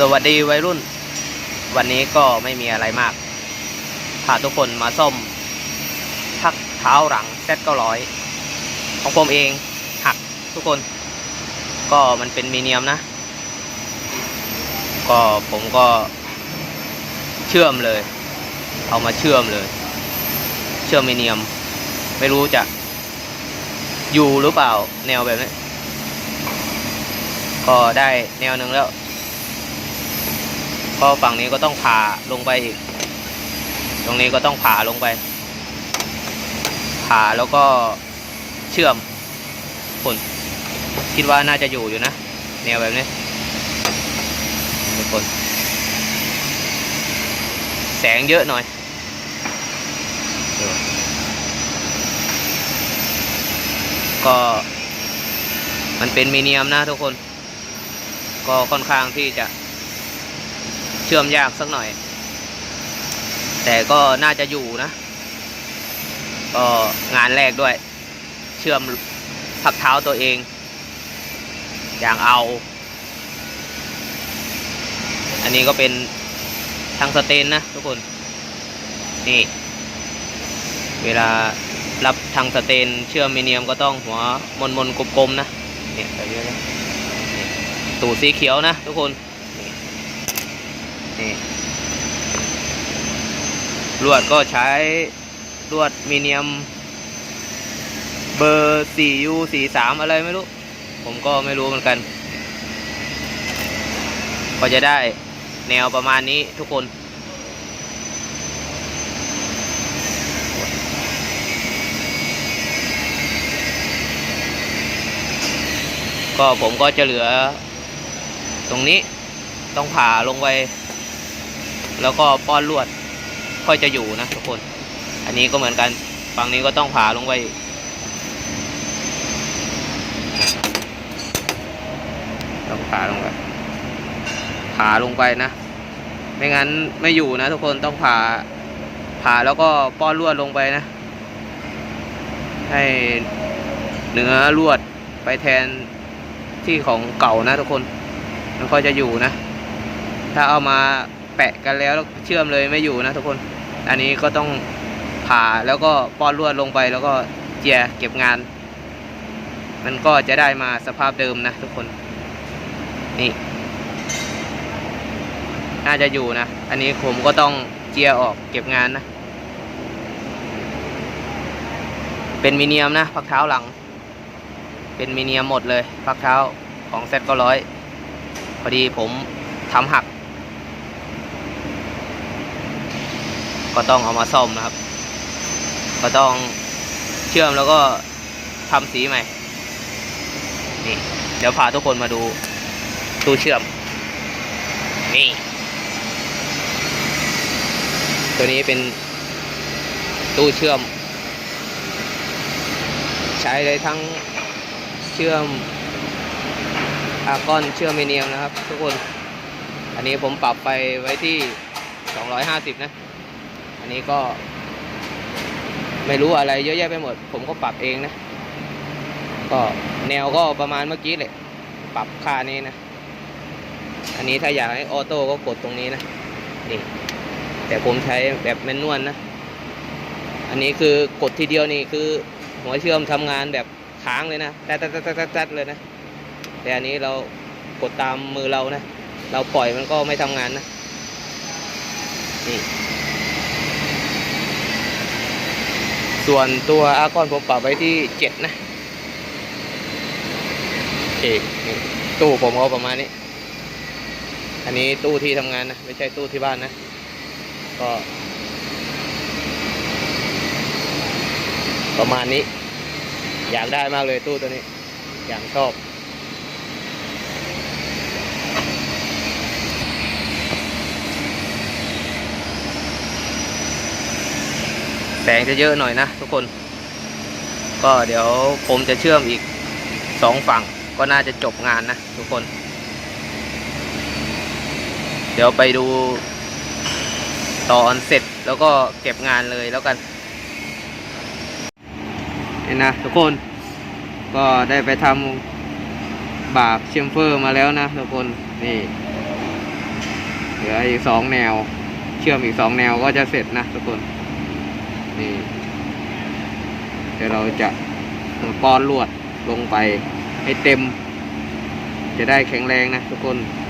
สวัสดีวัยรุ่น วันนี้ก็ไม่มีอะไรมากพาทุกคนมาส้มพักเท้าหลังเซตเก้าร้อยของผมเองหักทุกคน ก็มันเป็นมีเนียมนะ ก็ผมก็เชื่อมเลย เอามาเชื่อมเลย เชื่อมมีเนียม ไม่รู้จะ อยู่หรือเปล่าแนวแบบนี้ก็ได้แนวหนึ่งแล้ว ก็ฝั่งนี้ก็ต้องผ่าลงไปอีก ตรงนี้ก็ต้องผ่าลงไป ผ่าแล้วก็เชื่อมคนคิดว่าน่าจะอยู่อยู่นะแนวแบบนี้ทุกคนแสงเยอะหน่อยก็มันเป็นมีเนียมนะทุกคน ก็ค่อนข้างที่จะ เชื่อมยากสักหน่อย แต่ก็น่าจะอยู่นะ ก็งานแรกด้วย เชื่อมพักเท้าตัวเอง อย่างเอา อันนี้ก็เป็นทางสเตนนะทุกคน นี่ เวลารับทางสเตนเชื่อมมิเนียมก็ต้องหัวมนมนๆกลมๆนะ เนี่ยแบบนี้ตูดสีเขียวนะทุกคน นี่ลวดก็ใช้ลวดมีเนียม เบอร์ 4U 43 อะไรไม่รู้ ผมก็ไม่รู้เหมือนกัน ก็จะได้แนวประมาณนี้ทุกคนก็ผมก็จะเหลือ ตรงนี้ต้องผ่าลงไป แล้วก็ป้อนลวดค่อยจะอยู่นะทุกคน อันนี้ก็เหมือนกันฝั่งนี้ก็ต้องผ่าลงไปต้องผ่าลงไปผ่าลงไปนะ ไม่งั้นไม่อยู่นะทุกคนต้องผ่าผ่าแล้วก็ป้อนลวดลงไปนะ ให้เนื้อลวดไปแทนที่ของเก่านะทุกคน มันก็จะอยู่นะ ถ้าเอามา แปะกันแล้วเชื่อมเลยไม่อยู่นะทุกคน อันนี้ก็ต้องผ่าแล้วก็ป้อนลวดลงไปแล้วก็เจียเก็บงาน มันก็จะได้มาสภาพเดิมนะทุกคน นี่ น่าจะอยู่นะ อันนี้ผมก็ต้องเจียออกเก็บงานนะ เป็นมิเนียมนะพักเท้าหลัง เป็นมิเนียมหมดเลยพักเท้าของเซ็ตก็ร้อยพอดีผมทำหัก ก็ต้องเอามาซ่อมนะครับ ก็ต้องเชื่อมแล้วก็ทำสีใหม่ นี่เดี๋ยวพาทุกคนมาดูตู้เชื่อม นี่ ตัวนี้เป็นตู้เชื่อม ใช้เลยทั้งเชื่อมอากอนเชื่อมเมเนียมนะครับ ทุกคน อันนี้ผมปรับไปไว้ที่ 250 นะ อันนี้ก็ ไม่รู้อะไรเยอะแยะไปหมด ผมก็ปรับเองนะ ก็แนวก็ประมาณเมื่อกี้เลยปรับค่านี้นะ อันนี้ถ้าอยากให้ออโต้ก็กดตรงนี้นะ นี่ แต่ผมใช้แบบแมนนวลนะอันนี้คือกดทีเดียวนี่คือ หัวเชื่อมทำงานแบบค้างเลยนะแต๊ดแต๊ดแต๊ดแต๊ดแต๊ดเลยนะ แต่อันนี้เรากดตามมือเรานะ เราปล่อยมันก็ไม่ทำงานนะ นี่ ส่วนตัวอากอนผมปรับไว้ที่เจ็ดนะเอเคนี่ตู้ผมเอาประมาณนี้ อันนี้ตู้ที่ทำงานนะ ไม่ใช่ตู้ที่บ้านนะ ก็ ประมาณนี้ อยากได้มากเลยตู้ตัวนี้ อย่างชอบ แสงจะเยอะหน่อยนะทุกคน ก็เดี๋ยวผมจะเชื่อมอีกสองฝั่งก็น่าจะจบงานนะทุกคน เดี๋ยวไปดูตอนเสร็จแล้วก็เก็บงานเลยแล้วกันนี่นะทุกคนก็ได้ไปทำบากเชมเฟอร์มาแล้วนะทุกคนนี่เหลืออีกสองแนว เชื่อมอีกสองแนวก็จะเสร็จนะทุกคน นี่เดี๋ยวเราจะป้อนลวดลงไปให้เต็ม จะได้แข็งแรงนะทุกคนแน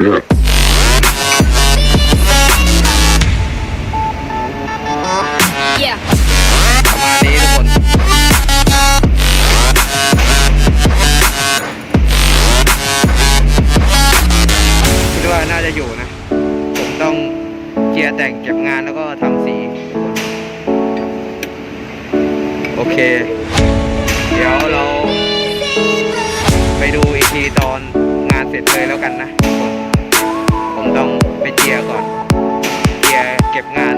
นี้ทุกคนคิดว่าน่าจะอยู่นะ ผมต้องเจียร์แต่งเก็บงานแล้วก็ทำสีโอเค เดี๋ยวเราไปดูอีกทีตอนงานเสร็จเลยแล้วกันนะทุกคน ผมต้องไปเจียร์ก่อนเจียร์เก็บงาน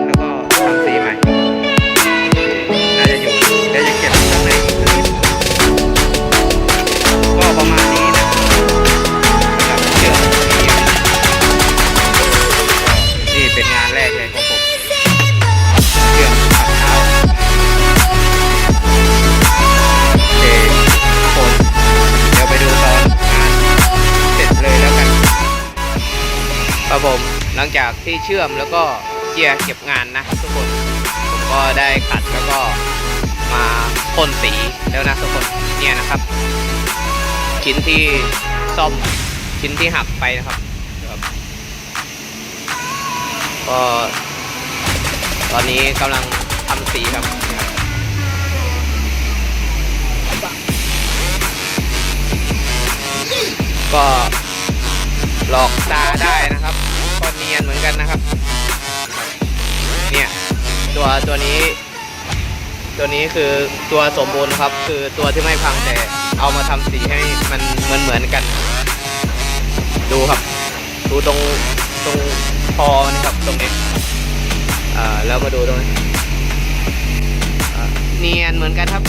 ผม หลังจากที่เชื่อมแล้วก็เจียร์เก็บงานนะทุกคนผมก็ได้ขัดแล้วก็มาพ่นสีแล้วนะทุกคนเนี่ยนะครับ ชิ้นที่ซ่อมชิ้นที่หักไปนะครับก็ตอนนี้กำลังทำสีครับก็หลอกตาได้นะครับ นียนเหมือนกันนะครับ เนี่ยตัวตัวนี้ ตัวนี้คือตัวสมบูรณ์ครับ คือตัวที่ไม่พังแต่เอามาทำสีให้มันเหมือนเหมือนกัน ดูครับ ดูตรงตรงคอนี่ครับตรงนี้อ่าแล้วมาดูตรงนี้เนียนเหมือนกันครับ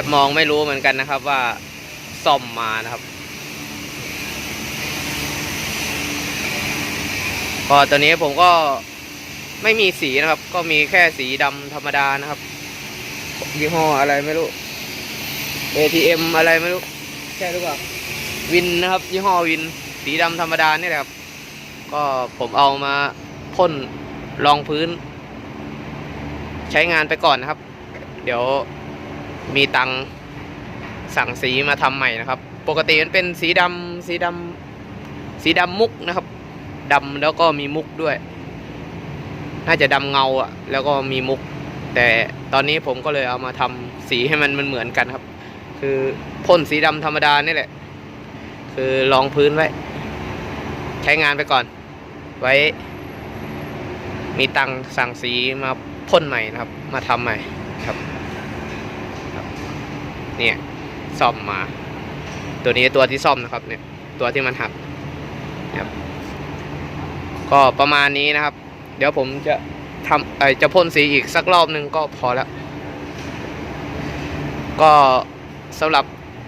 บมองไม่รู้เหมือนกันนะครับว่าซ่อมมานะครับพอตอนนี้ผมก็ไม่มีสีนะครับ ก็มีแค่สีดำธรรมดานะครับ ยี่ห้ออะไรไม่รู้ ATM อะไรไม่รู้ใช่หรือเปล่าวินนะครับ ยี่ห้อวิน สีดำธรรมดานี่แหละครับ ก็ผมเอามาพ่นรองพื้น ใช้งานไปก่อนนะครับ เดี๋ยว มีตังสั่งสีมาทำใหม่นะครับ ปกติมันเป็นสีดำสีดำสีดำมุกนะครับดำแล้วก็มีมุกด้วย น่าจะดำเงาอะแล้วก็มีมุก แต่ตอนนี้ผมก็เลยเอามาทำสีให้มันมันเหมือนกันครับ คือพ่นสีดำธรรมดานี่แหละ คือรองพื้นไว้ ใช้งานไปก่อน ไว้ มีตังสั่งสีมาพ่นใหม่นะครับ มาทำใหม่ครับ เนี่ยซ่อมมา ตัวนี้ตัวที่ซ่อมนะครับเนี่ยตัวที่มันหักนะครับก็ประมาณนี้นะครับ เดี๋ยวผมจะทำเอ่อจะพ่นสีอีกสักรอบหนึ่งก็พอแล้วก็สำหรับ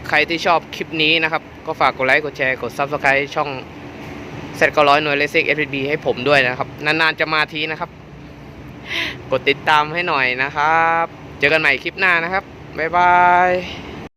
ใครที่ชอบคลิปนี้นะครับ ก็ฝากกดไลค์กดแชร์กด Subscribe ช่องเซตก็ร้อยหน่วยเลสิกเอสบีให้ผมด้วยนะครับ นานๆจะมาทีนะครับ กดติดตามให้หน่อยนะครับ เจอกันใหม่คลิปหน้านะครับ บ๊ายบาย